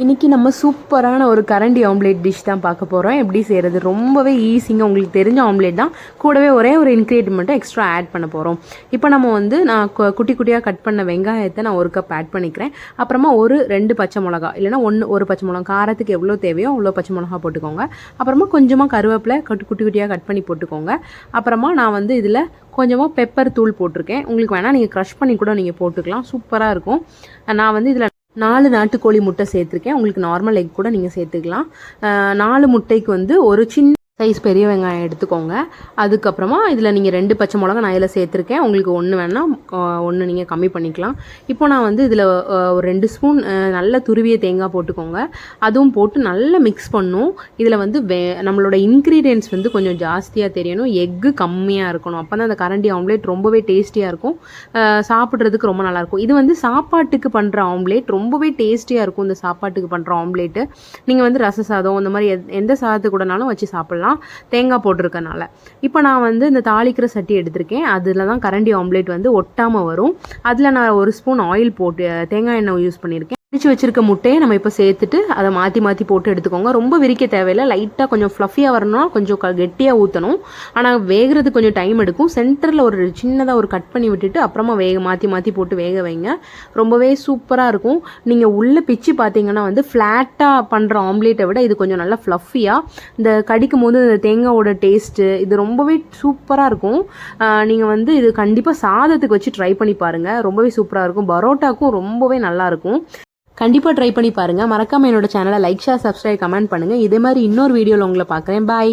இன்றைக்கி நம்ம சூப்பரான ஒரு கரண்டி ஆம்லேட் டிஷ் தான் பார்க்க போகிறோம் எப்படி செய்கிறது ரொம்பவே ஈஸிங்க உங்களுக்கு தெரிஞ்ச ஆம்லேட் தான். கூடவே ஒரே ஒரு இன்க்ரீடியன்ட் மட்டும் எக்ஸ்ட்ரா ஆட் பண்ண போகிறோம் இப்போ நம்ம வந்து நான் குட்டி குட்டியாக கட் பண்ண வெங்காயத்தை நான் ஒரு கப் ஆட் பண்ணிக்கிறேன். அப்புறமா ஒரு ரெண்டு பச்சை மிளகா இல்லைனா ஒன்று ஒரு பச்சை மிளகா காரத்துக்கு எவ்வளோ தேவையோ அவ்வளோ பச்சை மிளகா போட்டுக்கோங்க. அப்புறமா கொஞ்சமாக கருவேப்பிலை கட்டு குட்டி குட்டியாக கட் பண்ணி போட்டுக்கோங்க. அப்புறமா நான் வந்து இதில் கொஞ்சமாக பெப்பர் தூள் போட்டிருக்கேன். உங்களுக்கு வேணால் நீங்கள் க்ரஷ் பண்ணி கூட நீங்கள் போட்டுக்கலாம். சூப்பராக இருக்கும். நான் வந்து இதில் நாலு நாட்டுக்கோழி முட்டை சேர்த்துருக்கேன். உங்களுக்கு நார்மல் எக் கூட நீங்கள் சேர்த்துக்கலாம். நாலு முட்டைக்கு வந்து ஒரு சின்ன சைஸ் பெரிய வெங்காயம் எடுத்துக்கோங்க. அதுக்கப்புறமா இதில் நீங்கள் ரெண்டு பச்சை மிளகா நான் இதில் சேர்த்துருக்கேன். உங்களுக்கு ஒன்று வேணால் ஒன்று நீங்கள் கம்மி பண்ணிக்கலாம். இப்போ நான் வந்து இதில் ஒரு ரெண்டு ஸ்பூன் நல்ல துருவிய தேங்காய் போட்டுக்கோங்க. அதுவும் போட்டு நல்லா மிக்ஸ் பண்ணும். இதில் வந்து வே நம்மளோட இன்க்ரீடியன்ஸ் வந்து கொஞ்சம் ஜாஸ்தியாக தெரியணும். எக்கு கம்மியாக இருக்கணும். அப்போ தான் அந்த கரண்டி ஆம்லேட் ரொம்பவே டேஸ்டியாக இருக்கும். சாப்பிட்றதுக்கு ரொம்ப நல்லாயிருக்கும் இது வந்து சாப்பாட்டுக்கு பண்ணுற ஆம்லேட் ரொம்பவே டேஸ்டியாக இருக்கும். இந்த சாப்பாட்டுக்கு பண்ணுற ஆம்லேட்டு நீங்கள் வந்து ரச சாதம் இந்த மாதிரி எந்த சாதத்து கூடனாலும் வச்சு சாப்பிட்லாம். தேங்காய் போட்டிருக்கனால. இப்போ நான் வந்து இந்த தாளிக்கிற சட்டி எடுத்திருக்கேன். அதில் தான் கரண்டி ஆம்லேட் வந்து ஒட்டாமல் வரும். அதில் நான் ஒரு ஸ்பூன் ஆயில் போட்டு தேங்காய் எண்ணெய் யூஸ் பண்ணியிருக்கேன். பிரித்து வச்சுருக்க முட்டையை நம்ம இப்போ சேர்த்துட்டு அதை மாற்றி மாற்றி போட்டு எடுத்துக்கோங்க. ரொம்ப விரிக்க தேவையில்லை. லைட்டாக கொஞ்சம் ஃப்ளஃபியாக வரணும்னா கொஞ்சம் க கெட்டியாக ஊற்றணும் ஆனால் வேகிறது கொஞ்சம் டைம் எடுக்கும். சென்டரில் ஒரு சின்னதாக ஒரு கட் பண்ணி விட்டுட்டு அப்புறமா வேக மாற்றி மாற்றி போட்டு வேக வைங்க. ரொம்பவே சூப்பராக இருக்கும். நீங்கள் உள்ளே பிச்சு பார்த்தீங்கன்னா வந்து ஃப்ளாட்டாக பண்ணுற ஆம்லேட்டை விட இது கொஞ்சம் நல்லா ஃப்ளஃபியாக இந்த கடிக்கும் போது இந்த தேங்காவோட டேஸ்ட்டு இது ரொம்பவே சூப்பராக இருக்கும். நீங்கள் வந்து இது கண்டிப்பாக சாதத்துக்கு வச்சு ட்ரை பண்ணி பாருங்கள் ரொம்பவே சூப்பராக இருக்கும். பரோட்டாக்கும் ரொம்பவே நல்லாயிருக்கும் கண்டிப்பாக ட்ரை பண்ணி பாருங்கள் மறக்காமல் என்னோட சேனலை லைக் ஷேர் சப்ஸ்கிரைப் கமெண்ட் பண்ணுங்கள் இதே மாதிரி இன்னொரு வீடியோவில் உங்களை பார்க்குறேன். பாய்